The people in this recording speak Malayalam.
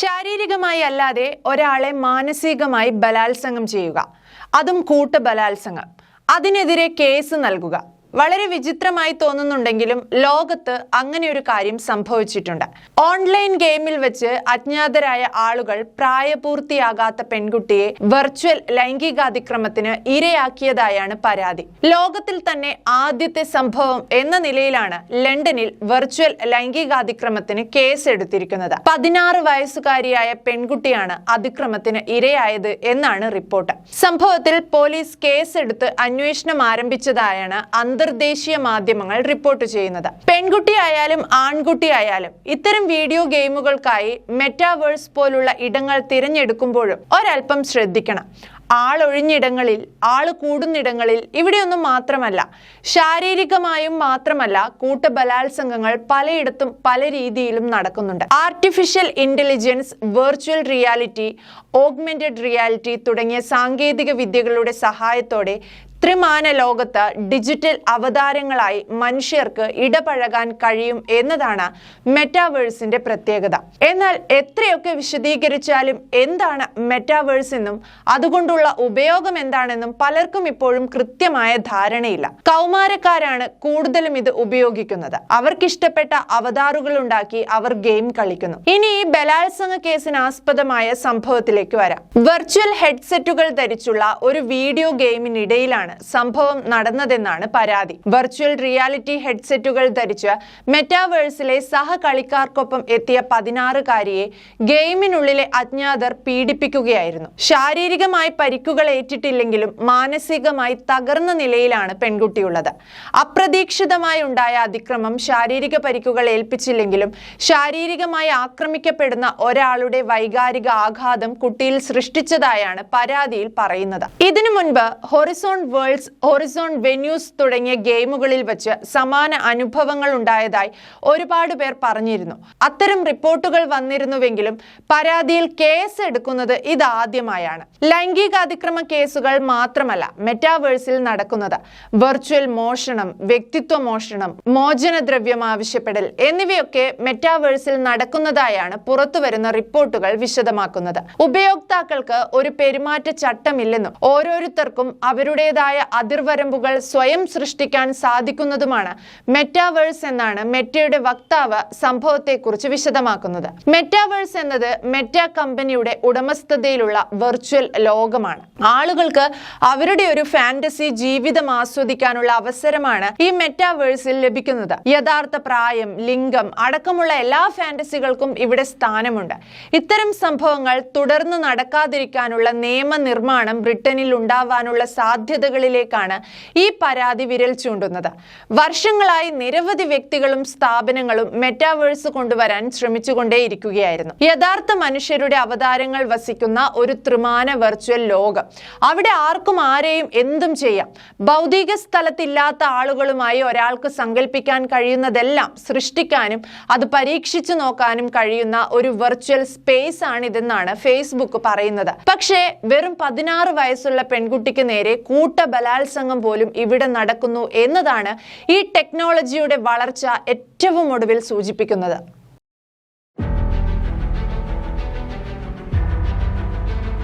ശാരീരികമായി അല്ലാതെ ഒരാളെ മാനസികമായി ബലാത്സംഗം ചെയ്യുക. അതും കൂട്ട ബലാത്സംഗം അതിനെതിരെ കേസ് നൽകുക. വളരെ വിചിത്രമായി തോന്നുന്നുണ്ടെങ്കിലും ലോകത്ത് അങ്ങനെ ഒരു കാര്യം സംഭവിച്ചിട്ടുണ്ട്. ഓൺലൈൻ ഗെയിമിൽ വെച്ച് അജ്ഞാതരായ ആളുകൾ പ്രായപൂർത്തിയാകാത്ത പെൺകുട്ടിയെ വെർച്വൽ ലൈംഗികാതിക്രമത്തിന് ഇരയാക്കിയതായാണ് പരാതി. ലോകത്തിൽ തന്നെ ആദ്യത്തെ സംഭവം എന്ന നിലയിലാണ് ലണ്ടനിൽ വെർച്വൽ ലൈംഗികാതിക്രമത്തിന് കേസ് എടുത്തിരിക്കുന്നത് പതിനാറ് വയസ്സുകാരിയായ പെൺകുട്ടിയാണ് അതിക്രമത്തിന് ഇരയായത് എന്നാണ് റിപ്പോർട്ട്. സംഭവത്തിൽ പോലീസ് കേസെടുത്ത് അന്വേഷണം ആരംഭിച്ചതായാണ് അന്തർദേശീയ മാധ്യമങ്ങൾ റിപ്പോർട്ട് ചെയ്യുന്നത്. പെൺകുട്ടിയായാലും ആൺകുട്ടിയായാലും ഇത്തരം വീഡിയോ ഗെയിമുകൾക്കായി മെറ്റാവേഴ്സ് പോലുള്ള ഇടങ്ങൾ തിരഞ്ഞെടുക്കുമ്പോഴും ഒരൽപ്പം ശ്രദ്ധിക്കണം. ആളൊഴിഞ്ഞിടങ്ങളിൽ ആൾ കൂടുന്നിടങ്ങളിൽ ഇവിടെയൊന്നും മാത്രമല്ല ശാരീരികമായും മാത്രമല്ല കൂട്ട ബലാത്സംഗങ്ങൾ പലയിടത്തും പല രീതിയിലും നടക്കുന്നുണ്ട്. Artificial intelligence virtual reality augmented reality തുടങ്ങിയ സാങ്കേതിക വിദ്യകളുടെ സഹായത്തോടെ ത്രിമാന ലോകത്ത് ഡിജിറ്റൽ അവതാരങ്ങളായി മനുഷ്യർക്ക് ഇടപഴകാൻ കഴിയും എന്നതാണ് മെറ്റാവേഴ്സിന്റെ പ്രത്യേകത. എന്നാൽ എത്രയൊക്കെ വിശദീകരിച്ചാലും എന്താണ് മെറ്റാവേഴ്സ് എന്നും അതുകൊണ്ടുള്ള ഉപയോഗം എന്താണെന്നും പലർക്കും ഇപ്പോഴും കൃത്യമായ ധാരണയില്ല. കൗമാരക്കാരാണ് കൂടുതലും ഇത് ഉപയോഗിക്കുന്നത്. അവർക്കിഷ്ടപ്പെട്ട അവതാറുകൾ ഉണ്ടാക്കി അവർ ഗെയിം കളിക്കുന്നു. ഇനി ഈ ബലാത്സംഗ കേസിന് ആസ്പദമായ സംഭവത്തിലേക്ക് വരാം. വെർച്വൽ ഹെഡ്സെറ്റുകൾ ധരിച്ചുള്ള ഒരു വീഡിയോ ഗെയിമിനിടയിലാണ് സംഭവം നടന്നതെന്നാണ് പരാതി. വെർച്വൽ റിയാലിറ്റി ഹെഡ്സെറ്റുകൾ ധരിച്ച് മെറ്റാവേഴ്സിലെ സഹകളിക്കാർക്കൊപ്പം എത്തിയ പതിനാറുകാരിയെ ഗെയിമിനുള്ളിലെ അജ്ഞാതർ പീഡിപ്പിക്കുകയായിരുന്നു. ശാരീരികമായി പരിക്കുകൾ ഏറ്റിട്ടില്ലെങ്കിലും മാനസികമായി തകർന്ന നിലയിലാണ് പെൺകുട്ടിയുള്ളത്. അപ്രതീക്ഷിതമായി ഉണ്ടായ അതിക്രമം ശാരീരിക പരിക്കുകൾ ഏൽപ്പിച്ചില്ലെങ്കിലും ശാരീരികമായി ആക്രമിക്കപ്പെടുന്ന ഒരാളുടെ വൈകാരിക ആഘാതം കുട്ടിയിൽ സൃഷ്ടിച്ചതായാണ് പരാതിയിൽ പറയുന്നത്. ഇതിനു മുൻപ് ഹൊറിസോൺ വേൾഡ്സ് ഹൊറിസോൺ വെന്യൂസ് തുടങ്ങിയ ഗെയിമുകളിൽ വെച്ച് സമാന അനുഭവങ്ങൾ ഉണ്ടായതായി ഒരുപാട് പേർ പറഞ്ഞിരുന്നു. അത്തരം റിപ്പോർട്ടുകൾ വന്നിരുന്നുവെങ്കിലും പരാതിയിൽ കേസ് എടുക്കുന്നത് ഇതാദ്യമായാണ് ലൈംഗിക അതിക്രമ കേസുകൾ മാത്രമല്ല മെറ്റാവേഴ്സിൽ നടക്കുന്നത്. വെർച്വൽ മോഷണം വ്യക്തിത്വ മോഷണം മോചനദ്രവ്യം ആവശ്യപ്പെടൽ എന്നിവയൊക്കെ മെറ്റാവേഴ്സിൽ നടക്കുന്നതായാണ് പുറത്തുവരുന്ന റിപ്പോർട്ടുകൾ വിശദമാക്കുന്നത്. ഉപയോക്താക്കൾക്ക് ഒരു പെരുമാറ്റ ചട്ടമില്ലെന്നും ഓരോരുത്തർക്കും അവരുടേതായ അതിർവരമ്പുകൾ സ്വയം സൃഷ്ടിക്കാൻ സാധിക്കുന്നതുമാണ് മെറ്റാവേഴ്സ് എന്നാണ് മെറ്റയുടെ വക്താവ് സംഭവത്തെക്കുറിച്ച് വിശദമാക്കുന്നത്. മെറ്റാവേഴ്സ് എന്നത് മെറ്റ കമ്പനിയുടെ ഉടമസ്ഥതയിലുള്ള വെർച്വൽ ലോകമാണ്. ആളുകൾക്ക് അവരുടെ ഒരു ഫാന്റസി ജീവിതം ആസ്വദിക്കാനുള്ള അവസരമാണ് ഈ മെറ്റാവേഴ്സിൽ ലഭിക്കുന്നത്. യഥാർത്ഥ പ്രായം ലിംഗം അടക്കമുള്ള എല്ലാ ഫാന്റസികൾക്കും ഇവിടെ സ്ഥാനമുണ്ട്. ഇത്തരം സംഭവങ്ങൾ തുടർന്ന് നടക്കാതിരിക്കാനുള്ള നിയമനിർമ്മാണം ബ്രിട്ടനിൽ ഉണ്ടാവാനുള്ള സാധ്യതകളിലേക്കാണ് ഈ പരാതി വിരൽ ചൂണ്ടുന്നത്. വർഷങ്ങളായി നിരവധി വ്യക്തികളും സ്ഥാപനങ്ങളും മെറ്റാവേഴ്സ് കൊണ്ടുവരാൻ ശ്രമിച്ചുകൊണ്ടേയിരിക്കുകയായിരുന്നു. യഥാർത്ഥ മനുഷ്യരുടെ അവതാരങ്ങൾ വസിക്കുന്ന ഒരു ത്രിമാന വെർച്വൽ ലോകം. അവിടെ ആർക്കും ആരെയും എന്തും ചെയ്യാം. ഭൗതിക സ്ഥലത്തില്ലാത്ത ആളുകളുമായി ഒരാൾക്ക് സങ്കല്പിക്കാൻ കഴിയുന്നതെല്ലാം സൃഷ്ടിക്കാനും അത് പരീക്ഷിച്ചു നോക്കാനും കഴിയുന്ന ഒരു വെർച്വൽ സ്പേസ് ആണിതെന്നാണ് ഫേസ്ബുക്ക് പറയുന്നത്. പക്ഷേ വെറും പതിനാറ് വയസ്സുള്ള പെൺകുട്ടിക്ക് നേരെ കൂട്ട ബലാത്സംഗം പോലും ഇവിടെ നടക്കുന്നു എന്നതാണ് ഈ ടെക്നോളജിയുടെ വളർച്ച ഏറ്റവും ഒടുവിൽ സൂചിപ്പിക്കുന്നത്.